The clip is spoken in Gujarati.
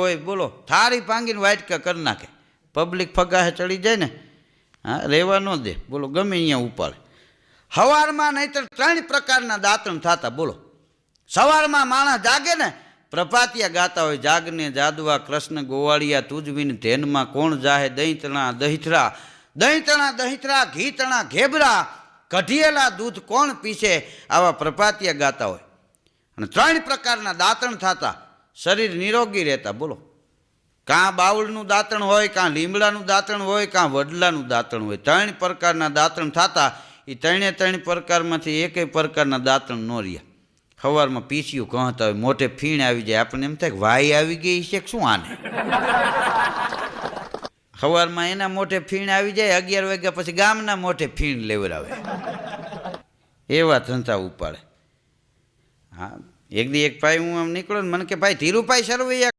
હોય, બોલો. થારી ભાંગીને કે કરી નાખે. પબ્લિક ફગાહે ચડી જાય ને. હા, રહેવા ન દે. બોલો, ગમે અહીંયા ઉપાડે. સવારમાં નહીતર ત્રણ પ્રકારના દાંતણ થતા, બોલો. સવારમાં માણસ જાગે ને, પ્રભાતિયા ગાતા હોય, જાગને જાદવા, કૃષ્ણ ગોવાળિયા તુજવીને ધેનમાં કોણ જાહે, દહીંતણા દહીથરા દહીંતણા દહીથરા ઘીતણા, ઘેબરા, કઢિયેલા દૂધ કોણ પીશે, આવા પ્રભાતિયા ગાતા હોય. અને ત્રણ પ્રકારના દાંતણ થતા શરીર નિરોગી રહેતા, બોલો. કાં બાવળનું દાંતણ હોય, કાં લીમડાનું દાંતણ હોય, કાં વડલાનું દાંતણ હોય. ત્રણ પ્રકારના દાંતણ થતા એ ત્રણે ત્રણ પ્રકારમાંથી એકેય પ્રકારના દાંતણ ન રહ્યા. સવારમાં પીસ્યું કહતા હોય મોઢે ફીણ આવી જાય. આપણને એમ થાય કે વાઈ આવી ગઈ છે શું આને? સવારમાં એના મોઢે ફીણ આવી જાય, અગિયાર વાગ્યા પછી ગામના મોઢે ફીણ લેવડાવે. એવા ધંધા ઉપાડે. હા એક દી એક ભાઈ હું આમ નીકળ્યો ને મને કે ભાઈ ધીરુભાઈ સરવૈયા